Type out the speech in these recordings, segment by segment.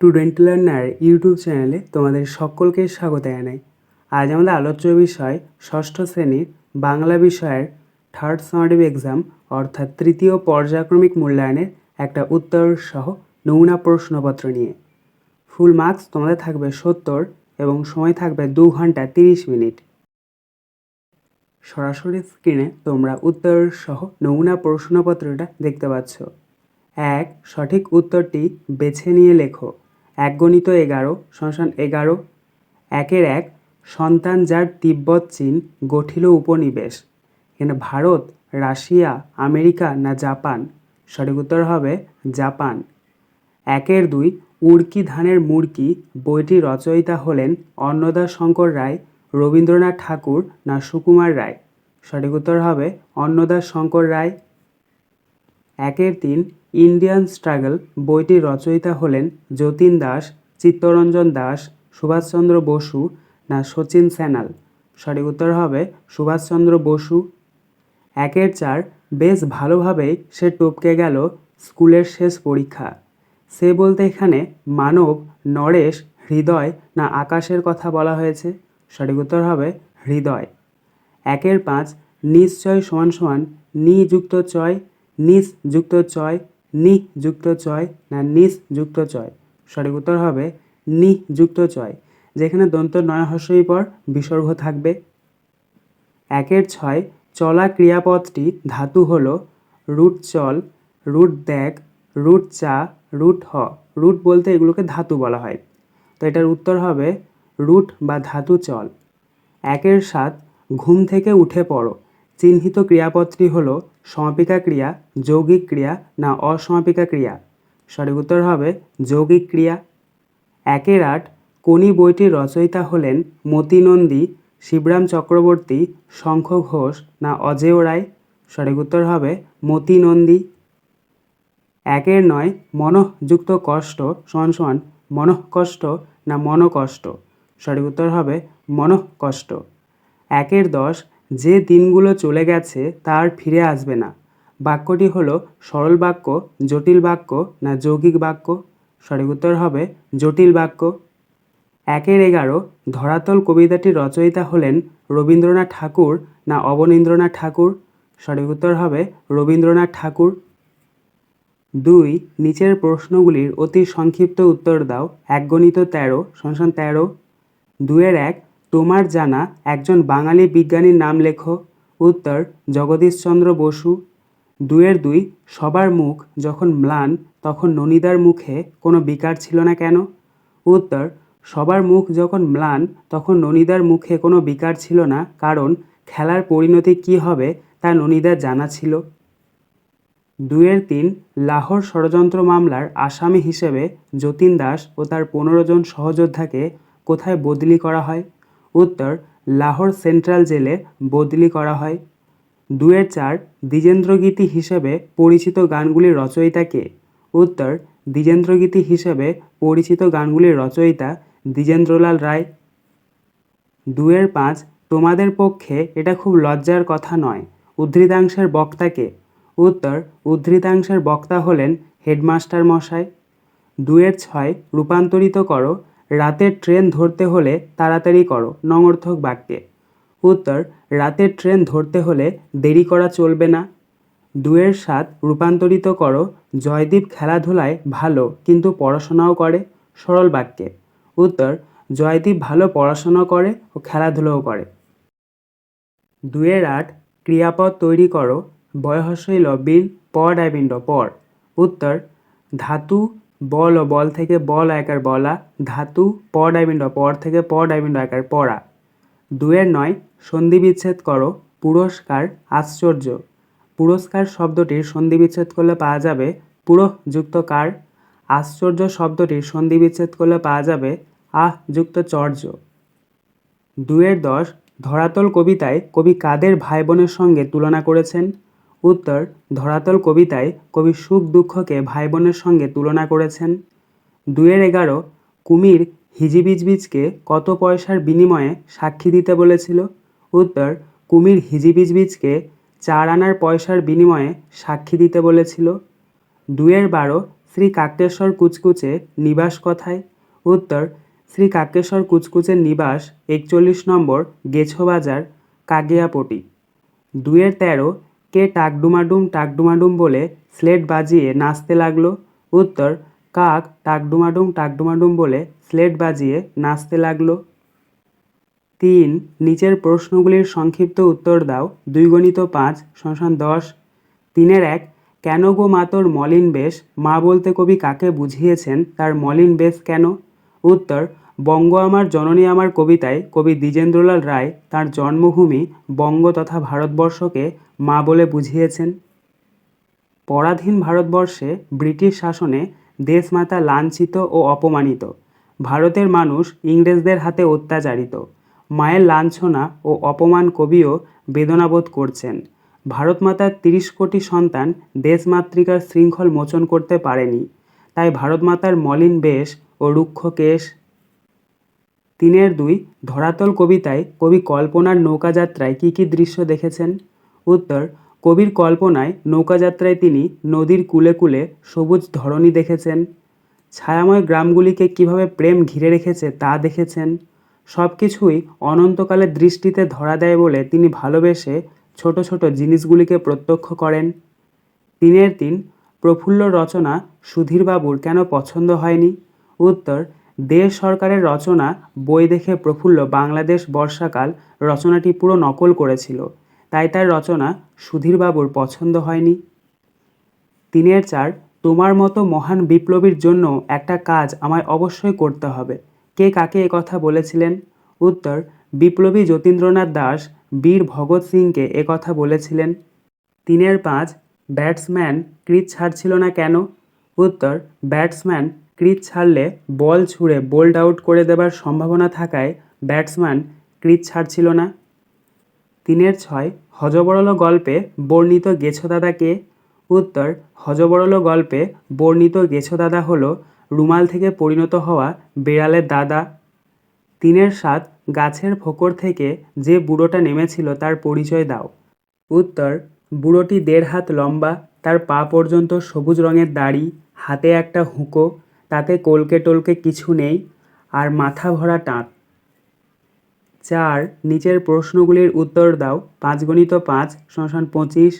Student learner YouTube চ্যানেলে তোমাদের সকলকে স্বাগত জানাই। আজ আমাদের আলোচ্য বিষয় ষষ্ঠ শ্রেণির বাংলা বিষয়ের থার্ড সামারিভ এক্সাম অর্থাৎ তৃতীয় পর্যায়ক্রমিক মূল্যায়নের একটা উত্তর সহ নমুনা প্রশ্নপত্র নিয়ে। ফুল মার্কস তোমাদের থাকবে সত্তর এবং সময় থাকবে দু ঘণ্টা তিরিশ মিনিট। সরাসরি স্ক্রিনে তোমরা উত্তর সহ নমুনা প্রশ্নপত্রটা দেখতে পাচ্ছ। এক, সঠিক উত্তরটি বেছে নিয়ে লেখো। এক গণিত এগারো শশান এগারো, একের এক, সন্তান যার তিব্বত চীন, গঠিল উপনিবেশ। এখানে ভারত, রাশিয়া, আমেরিকা না জাপান? সঠিক উত্তর হবে জাপান। একের দুই, উড়কি ধানের মুড়কি, বইটি রচয়িতা হলেন অন্নদা শঙ্কর রায়, রবীন্দ্রনাথ ঠাকুর না সুকুমার রায়? সঠিক উত্তর হবে অন্নদা শঙ্কর রায়। একের তিন ইন্ডিয়ান স্ট্রাগল বইটির রচয়িতা হলেন যতীন দাস, চিত্তরঞ্জন দাস, সুভাষচন্দ্র বসু না সচিন স্যানাল সঠিক উত্তর হবে সুভাষচন্দ্র বসু। একের চার বেশ ভালোভাবেই সে টপকে গেল স্কুলের শেষ পরীক্ষা। সে বলতে এখানে মানব, নরেশ, হৃদয় না আকাশের কথা বলা হয়েছে। সঠিক উত্তর হবে হৃদয়। একের পাঁচ নিশ্চয় সমান সমান নিযুক্ত চয় নিস যুক্ত চয় নি যুক্ত চয় না নিস যুক্ত চয় সঠিক উত্তর হবে নি যুক্ত চয় যেখানে দন্ত নয় হস্যই পর বিসর্গ থাকবে। একের ছয় চলা ক্রিয়াপদটি ধাতু হল রুট চল, রুট দেখ রুট চা, রুট হ। রুট বলতে এগুলোকে ধাতু বলা হয়। তো এটার উত্তর হবে রুট বা ধাতু চল। একের সাত ঘুম থেকে উঠে পড়ো। চিহ্নিত ক্রিয়াপদটি হলো সমাপিকা ক্রিয়া, যৌগিক ক্রিয়া না অসমাপিকা ক্রিয়া। সঠিক উত্তর হবে যৌগিক ক্রিয়া। একের আট, কোনি বইটির রচয়িতা হলেন মতি নন্দী শিবরাম চক্রবর্তী, শঙ্খ ঘোষ না অজেয় রায়? সঠিক উত্তর হবে মতি নন্দী একের নয়, মনঃযুক্ত কষ্ট সমান সমান মনঃকষ্ট না মনকষ্ট? সঠিক উত্তর হবে মনঃকষ্ট। একের দশ যে দিনগুলো চলে গেছে তার ফিরে আসবে না। বাক্যটি হলো সরল বাক্য, জটিল বাক্য না যৌগিক বাক্য? সঠিক উত্তর হবে জটিল বাক্য। একের এগারো, ধরাতল কবিতাটির রচয়িতা হলেন রবীন্দ্রনাথ ঠাকুর না অবনীন্দ্রনাথ ঠাকুর? সঠিক উত্তর হবে রবীন্দ্রনাথ ঠাকুর। দুই, নিচের প্রশ্নগুলির অতি সংক্ষিপ্ত উত্তর দাও এক গণিত তেরো সংসান তেরো। দুয়ের এক তোমার জানা একজন বাঙালি বিজ্ঞানীর নাম লেখো। উত্তর, জগদীশচন্দ্র বসু। দুয়ের দুই, সবার মুখ যখন ম্লান, তখন ননিদার মুখে কোনো বিকার ছিল না কেন? উত্তর, সবার মুখ যখন ম্লান, তখন ননিদার মুখে কোনো বিকার ছিল না, কারণ খেলার পরিণতি কী হবে তা ননিদার জানা ছিল। দুয়ের তিন, লাহোর ষড়যন্ত্র মামলার আসামি হিসেবে যতীন দাস ও তার পনেরো জন সহযোদ্ধাকে কোথায় বদলি করা হয়? উত্তর, লাহোর সেন্ট্রাল জেলে বদলি করা হয়। দুয়ের চার, দ্বিজেন্দ্রগীতি হিসেবে পরিচিত গানগুলির রচয়িতা কে? উত্তর, দ্বিজেন্দ্রগীতি হিসেবে পরিচিত গানগুলির রচয়িতা দ্বিজেন্দ্রলাল রায়। দুয়ের পাঁচ, তোমাদের পক্ষে এটা খুব লজ্জার কথা নয়, উদ্ধৃতাংশের বক্তাকে উত্তর, উদ্ধৃতাংশের বক্তা হলেন হেডমাস্টার মশাই দুয়ের ছয়, রূপান্তরিত করো রাতের ট্রেন ধরতে হলে তাড়াতাড়ি করো নঙর্থক বাক্যে। উত্তর, রাতের ট্রেন ধরতে হলে দেরি করা চলবে না। দুয়ের সাত, রূপান্তরিত করো, জয়দীপ খেলাধুলায় ভালো, কিন্তু পড়াশোনাও করে, সরল বাক্যে। উত্তর, জয়দীপ ভালো পড়াশোনা করে ও খেলাধুলোও করে। দুয়ের আট, ক্রিয়াপদ তৈরি করো বয়হস্যইল বিল প ডাইবিন্ড, পর। উত্তর, ধাতু বল বল থেকে বল আয়কার বলা। ধাতু, প ডাইবিন্ড পর থেকে প ডাইবিন্ড আয়কার পড়া। দুয়ের নয় সন্ধি বিচ্ছেদ করো, পুরস্কার, আশ্চর্য। পুরস্কার শব্দটির সন্ধি বিচ্ছেদ করলে পাওয়া যাবে পুরো যুক্ত কার। আশ্চর্য শব্দটির সন্ধি বিচ্ছেদ করলে পাওয়া যাবে আহ যুক্ত চর্য। দুয়ের দশ, ধরাতল কবিতায় কবি কাদের ভাই বোনের সঙ্গে তুলনা করেছেন? উত্তর, ধরাতল কবিতায় কবি সুখ দুঃখকে ভাই বোনের সঙ্গে তুলনা করেছেন। দুয়ের এগারো, কুমির হিজিবিজবিজকে কত পয়সার বিনিময়ে সাক্ষী দিতে বলেছিল? উত্তর, কুমির হিজিবিজবিজকে চার আনার পয়সার বিনিময়ে সাক্ষী দিতে বলেছিল। দুয়ের বারো, শ্রী কাকেশ্বর কুচকুচে নিবাস কথায়। উত্তর, শ্রী কাকেশ্বর কুচকুচের নিবাস, একচল্লিশ নম্বর গেছো বাজার কাগিয়াপটি। দুয়ের তেরো কে টাকডুমাডুম টাকডুমাডুম বলে স্লেট বাজিয়ে নাচতে লাগল? উত্তর, কাক টাকডুমাডুম টাকডুমাডুম বলে স্লেট বাজিয়ে নাচতে লাগল। তিন, নিচের প্রশ্নগুলির সংক্ষিপ্ত উত্তর দাও। দুই গণিত পাঁচ শশান দশ। তিনের এক, কেন গো মা তোর মলিন বেশ? মা বলতে কবি কাকে বুঝিয়েছেন? তার মলিন বেশ কেন? উত্তর, বঙ্গ আমার জননী আমার কবিতায় কবি দ্বিজেন্দ্রলাল রায় তার জন্মভূমি বঙ্গ তথা ভারতবর্ষকে মা বলে বুঝিয়েছেন। পরাধীন ভারতবর্ষে ব্রিটিশ শাসনে দেশমাতা লাঞ্ছিত ও অপমানিত। ভারতের মানুষ ইংরেজদের হাতে অত্যাচারিত। মায়ের লাঞ্ছনা ও অপমান কবিও বেদনাবোধ করছেন। ভারতমাতার তিরিশ কোটি সন্তান দেশমাতৃকার শৃঙ্খল মোচন করতে পারেনি। তাই ভারতমাতার মলিন বেশ ও রুক্ষ কেশ। তিনের দুই ধরাতল কবিতায় কবি কল্পনার নৌকাযাত্রায় কী কী দৃশ্য দেখেছেন? উত্তর, কবির কল্পনায় নৌকাযাত্রায় তিনি নদীর কূলে কূলে সবুজ ধরণী দেখেছেন। ছায়াময় গ্রামগুলিকে কীভাবে প্রেম ঘিরে রেখেছে তা দেখেছেন। সব কিছুই অনন্তকালের দৃষ্টিতে ধরা দেয় বলে তিনি ভালোবেসে ছোট ছোট জিনিসগুলিকে প্রত্যক্ষ করেন। তিনের তিন, প্রফুল্ল রচনা সুধীরবাবুর কেন পছন্দ হয়নি? উত্তর, দেশ সরকারের রচনা বই দেখে প্রফুল্ল বাংলাদেশ বর্ষাকাল রচনাটি পুরো নকল করেছিল। তাই তার রচনা সুধীরবাবুর পছন্দ হয়নি। তিনের চার, তোমার মতো মহান বিপ্লবীর জন্য একটা কাজ আমায় অবশ্যই করতে হবে। কে কাকে কথা বলেছিলেন? উত্তর, বিপ্লবী যতীন্দ্রনাথ দাস, বীর ভগৎ সিংকে কথা বলেছিলেন। তিনের পাঁচ, ব্যাটসম্যান ক্রিজ ছাড়ছিল না কেন? উত্তর, ব্যাটসম্যান ক্রিজ ছাড়লে বল ছুঁড়ে বোল্ড আউট করে দেবার সম্ভাবনা থাকায় ব্যাটসম্যান ক্রিজ ছাড়ছিল না। তিনের ছয় হজবরল গল্পে বর্ণিত গেছো দাদাকে উত্তর, হজবরল গল্পে বর্ণিত গেছো দাদা হলো রুমাল থেকে পরিণত হওয়া বেড়ালের দাদা। তিনের সাত গাছের ফোকর থেকে যে বুড়োটা নেমেছিল তার পরিচয় দাও। উত্তর, বুড়োটি দেড় হাত লম্বা, তার পা পর্যন্ত সবুজ রঙের দাড়ি, হাতে একটা হুঁকো, তাতে কলকে টলকে কিছু নেই, আর মাথা ভরা টাক চার নিচের প্রশ্নগুলির উত্তর দাও। পাঁচ গণিত পাঁচ শশান পঁচিশ।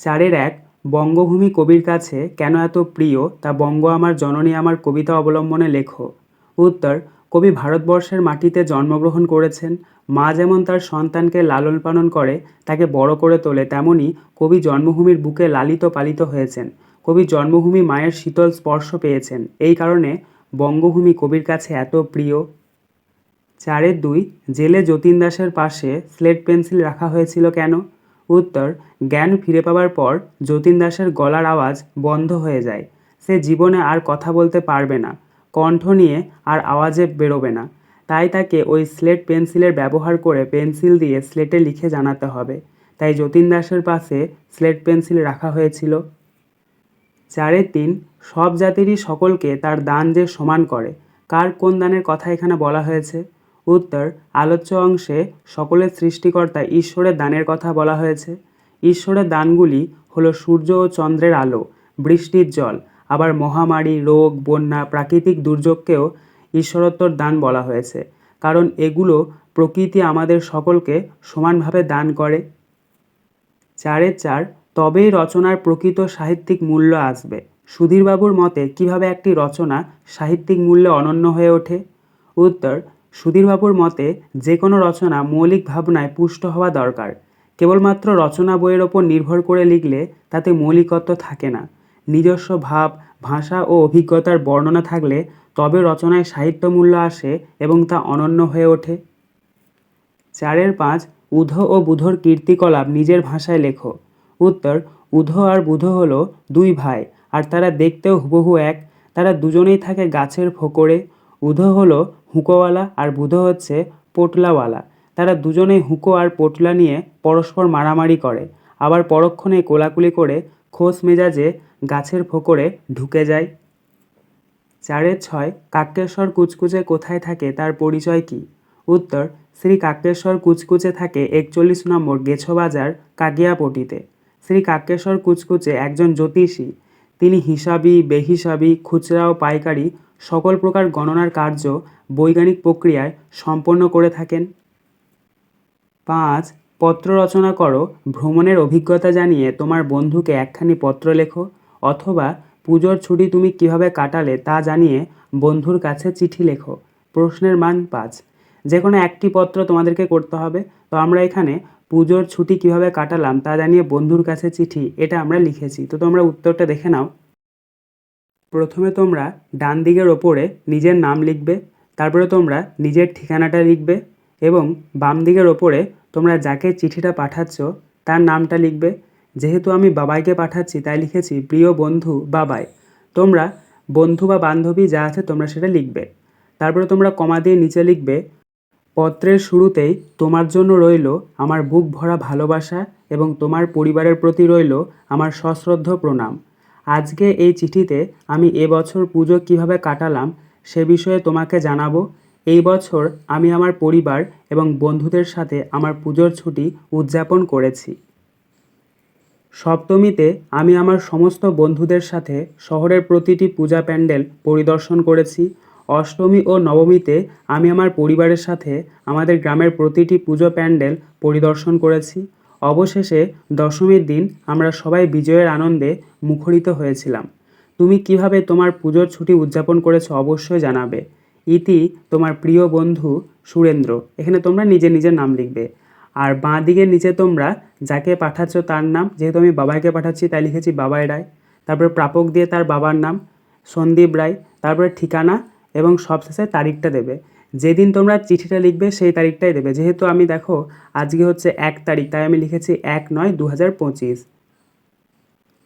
চারের এক, বঙ্গভূমি কবির কাছে কেন এত প্রিয়? তা বঙ্গ আমার জননী আমার কবিতা অবলম্বনে লেখো। উত্তর, কবি ভারতবর্ষের মাটিতে জন্মগ্রহণ করেছেন। মা যেমন তার সন্তানকে লালন পালন করে, তাকে বড় করে তোলে, তেমনি কবি জন্মভূমির বুকে লালিত পালিত হয়েছেন। কবি জন্মভূমি মায়ের শীতল স্পর্শ পেয়েছেন। এই কারণে বঙ্গভূমি কবির কাছে এত প্রিয়। চারের দুই, জেলে যতীন দাসের পাশে স্লেট পেন্সিল রাখা হয়েছিল কেন? উত্তর, জ্ঞান ফিরে পাওয়ার পর যতীন দাসের গলার আওয়াজ বন্ধ হয়ে যায়। সে জীবনে আর কথা বলতে পারবে না, কণ্ঠ নিয়ে আর আওয়াজে বেরোবে না। তাই তাকে ওই স্লেট পেন্সিলের ব্যবহার করে পেন্সিল দিয়ে স্লেটে লিখে জানাতে হবে। তাই যতীন দাসের পাশে স্লেট পেন্সিল রাখা হয়েছিল। চারে তিন, সব জাতিরই সকলকে তার দান যে সমান করে। কার কোন দানের কথা এখানে বলা হয়েছে? উত্তর, আলোচ্য অংশে সকলের সৃষ্টিকর্তা ঈশ্বরের দানের কথা বলা হয়েছে। ঈশ্বরের দানগুলি হলো সূর্য ও চন্দ্রের আলো, বৃষ্টির জল, আবার মহামারী, রোগ, বন্যা, প্রাকৃতিক দুর্যোগকেও ঈশ্বরোত্তর দান বলা হয়েছে। কারণ এগুলো প্রকৃতি আমাদের সকলকে সমানভাবে দান করে। চারে চার, তবেই রচনার প্রকৃত সাহিত্যিক মূল্য আসবে। সুধীরবাবুর মতে কীভাবে একটি রচনা সাহিত্যিক মূল্যে অনন্য হয়ে ওঠে? উত্তর সুধীরবাবুর মতে যে কোনো রচনা মৌলিক ভাবনায় পুষ্ট হওয়া দরকার। কেবলমাত্র রচনা বইয়ের ওপর নির্ভর করে লিখলে তাতে মৌলিকত্ব থাকে না। নিজস্ব ভাব, ভাষা ও অভিজ্ঞতার বর্ণনা থাকলে তবে রচনায় সাহিত্য মূল্য আসে এবং তা অনন্য হয়ে ওঠে। চারের পাঁচ, উধ ও বুধর কীর্তিকলাপ নিজের ভাষায় লেখো। উত্তর, উধ আর বুধ হলো দুই ভাই, আর তারা দেখতেও হুবহু এক। তারা দুজনেই থাকে গাছের ফোকরে। উধ হলো হুঁকোওয়ালা আর বুধ হচ্ছে পোটলাওয়ালা। তারা দুজনেই হুঁকো আর পোটলা নিয়ে পরস্পর মারামারি করে। আবার পরক্ষণে কোলাকুলি করে খোস মেজাজে গাছের ফোকরে ঢুকে যায়। চারের ছয় কাক্যেশ্বর কুচকুচে কোথায় থাকে তার পরিচয় কি? উত্তর, শ্রী কাক্যেশ্বর কুচকুচে থাকে একচল্লিশ নম্বর গেছো বাজার কাগিয়াপটিতে। শ্রী কাক্যেশ্বর কুচকুচে একজন জ্যোতিষী। তিনি হিসাবি, বেহিসাবি খুচরা ও পাইকারি সকল প্রকার গণনার কার্য বৈজ্ঞানিক প্রক্রিয়ায় সম্পন্ন করে থাকেন। পাঁচ, পত্র রচনা করো। ভ্রমণের অভিজ্ঞতা জানিয়ে তোমার বন্ধুকে একখানি পত্র লেখো, অথবা পুজোর ছুটি তুমি কীভাবে কাটালে তা জানিয়ে বন্ধুর কাছে চিঠি লেখো। প্রশ্নের মান পাঁচ যে কোনো একটি পত্র তোমাদেরকে করতে হবে, তো আমরা এখানে পুজোর ছুটি কীভাবে কাটালাম তা জানিয়ে বন্ধুর কাছে চিঠি, এটা আমরা লিখেছি। তো তোমরা উত্তরটা দেখে নাও। প্রথমে তোমরা ডান দিকের ওপরে নিজের নাম লিখবে, তারপরে তোমরা নিজের ঠিকানাটা লিখবে এবং বাম দিকের ওপরে তোমরা যাকে চিঠিটা পাঠাচ্ছ তার নামটা লিখবে। যেহেতু আমি বাবাইকে পাঠাচ্ছি, তাই লিখেছি, প্রিয় বন্ধু বাবাই। তোমরা বন্ধু বা বান্ধবী যা আছে তোমরা সেটা লিখবে। তারপরে তোমরা কমা দিয়ে নিচে লিখবে, পত্রের শুরুতেই তোমার জন্য রইল আমার বুক ভরা ভালোবাসা এবং তোমার পরিবারের প্রতি রইল আমার সশ্রদ্ধ প্রণাম। আজকে এই চিঠিতে আমি এবছর পুজো কীভাবে কাটালাম সে বিষয়ে তোমাকে জানাব। এই বছর আমি আমার পরিবার এবং বন্ধুদের সাথে আমার পুজোর ছুটি উদযাপন করেছি। সপ্তমীতে আমি আমার সমস্ত বন্ধুদের সাথে শহরের প্রতিটি পূজা প্যান্ডেল পরিদর্শন করেছি। অষ্টমী ও নবমীতে আমি আমার পরিবারের সাথে আমাদের গ্রামের প্রতিটি পুজো প্যান্ডেল পরিদর্শন করেছি। অবশেষে দশমীর দিন আমরা সবাই বিজয়ের আনন্দে মুখরিত হয়েছিলাম। তুমি কীভাবে তোমার পুজোর ছুটি উদযাপন করেছ অবশ্যই জানাবে। ইতি তোমার প্রিয় বন্ধু সুরেন্দ্র। এখানে তোমরা নিজে নিজের নাম লিখবে। আর বাঁ দিকের নিচে তোমরা যাকে পাঠাচ্ছ তার নাম, যেহেতু আমি বাবাইকে পাঠাচ্ছি তাই লিখেছি বাবাই রায়। তারপরে প্রাপক দিয়ে তার বাবার নাম, সন্দীপ রায়। তারপরে ঠিকানা এবং সবশেষে তারিখটা দেবে। যেদিন তোমরা চিঠিটা লিখবে, সেই তারিখটাই দেবে। যেহেতু আমি, দেখো, আজকে হচ্ছে এক তারিখ, তাই আমি লিখেছি এক নয় দু হাজার পঁচিশ।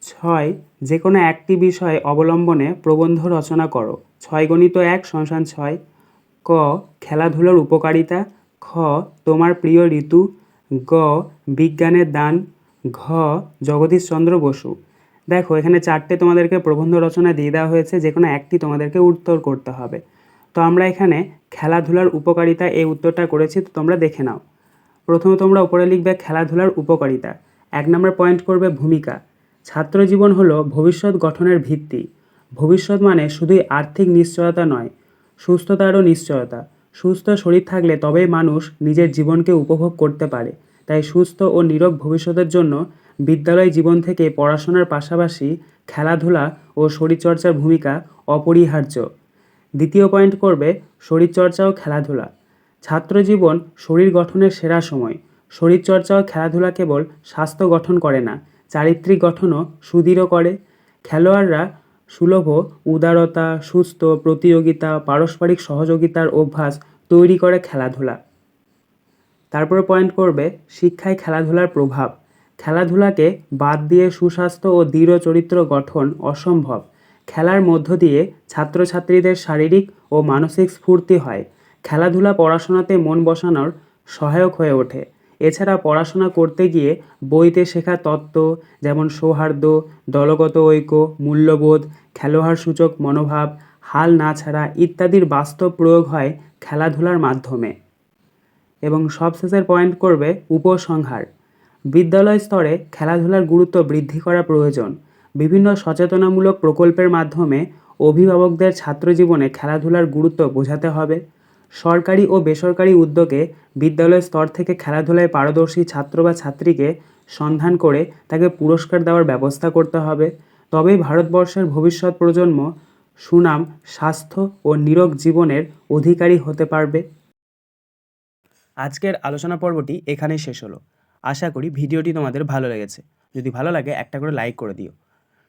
ছয় যে কোনো একটি বিষয় অবলম্বনে প্রবন্ধ রচনা করো। ছয় গণিত এক সংসান ছয়। ক, খেলাধুলার উপকারিতা। খ, তোমার প্রিয় ঋতু। গ, বিজ্ঞানের দান। ঘ, জগদীশচন্দ্র বসু। দেখো, এখানে চারটে তোমাদেরকে প্রবন্ধ রচনা দিয়ে দেওয়া হয়েছে যে কোনো একটি তোমাদেরকে উত্তর করতে হবে। তো আমরা এখানে খেলাধুলার উপকারিতা এই উত্তরটা করেছি, তো তোমরা দেখে নাও। প্রথমে তোমরা উপরে লিখবে খেলাধুলার উপকারিতা। এক নম্বর পয়েন্ট করবে ভূমিকা। ছাত্র জীবন হলো ভবিষ্যৎ গঠনের ভিত্তি। ভবিষ্যৎ মানে শুধুই আর্থিক নিশ্চয়তা নয়, সুস্থতারও নিশ্চয়তা। সুস্থ শরীর থাকলে তবেই মানুষ নিজের জীবনকে উপভোগ করতে পারে। তাই সুস্থ ও নিরোগ ভবিষ্যতের জন্য বিদ্যালয় জীবন থেকে পড়াশোনার পাশাপাশি খেলাধুলা ও শরীরচর্চার ভূমিকা অপরিহার্য। দ্বিতীয় পয়েন্ট করবে শরীরচর্চা ও খেলাধুলা। ছাত্র জীবন শরীর গঠনের সেরা সময়। শরীরচর্চা ও খেলাধুলা কেবল স্বাস্থ্য গঠন করে না, চারিত্রিক গঠনও সুদৃঢ় করে। খেলোয়াড়রা সুলভ, উদারতা, সুস্থ, প্রতিযোগিতা, পারস্পরিক সহযোগিতার অভ্যাস তৈরি করে খেলাধুলা। তারপরে পয়েন্ট করবে শিক্ষায় খেলাধুলার প্রভাব। খেলাধুলাকে বাদ দিয়ে সুস্বাস্থ্য ও দৃঢ় চরিত্র গঠন অসম্ভব। খেলার মধ্য দিয়ে ছাত্রছাত্রীদের শারীরিক ও মানসিক স্ফূর্তি হয়। খেলাধুলা পড়াশোনাতে মন বসানোর সহায়ক হয়ে ওঠে। এছাড়া পড়াশোনা করতে গিয়ে বইতে শেখা তত্ত্ব যেমন সৌহার্দ্য, দলগত ঐক্য, মূল্যবোধ খেলোয়াড় সূচক মনোভাব, হাল না ছাড়া ইত্যাদির বাস্তব প্রয়োগ হয় খেলাধুলার মাধ্যমে। এবং সবশেষের পয়েন্ট করবে উপসংহার। বিদ্যালয় স্তরে খেলাধুলার গুরুত্ব বৃদ্ধি করা প্রয়োজন। বিভিন্ন সচেতনামূলক প্রকল্পের মাধ্যমে অভিভাবকদের ছাত্র জীবনে খেলাধুলার গুরুত্ব বোঝাতে হবে। সরকারি ও বেসরকারি উদ্যোগে বিদ্যালয় স্তর থেকে খেলাধুলায় পারদর্শী ছাত্র বা ছাত্রীকে সন্ধান করে তাকে পুরস্কার দেওয়ার ব্যবস্থা করতে হবে। তবেই ভারতবর্ষের ভবিষ্যৎ প্রজন্ম সুনাম, স্বাস্থ্য ও নিরোগ জীবনের অধিকারী হতে পারবে। আজকের আলোচনা পর্বটি এখানেই শেষ হলো। আশা করি ভিডিওটি তোমাদের ভালো লেগেছে। যদি ভালো লাগে একটা করে লাইক করে দিও।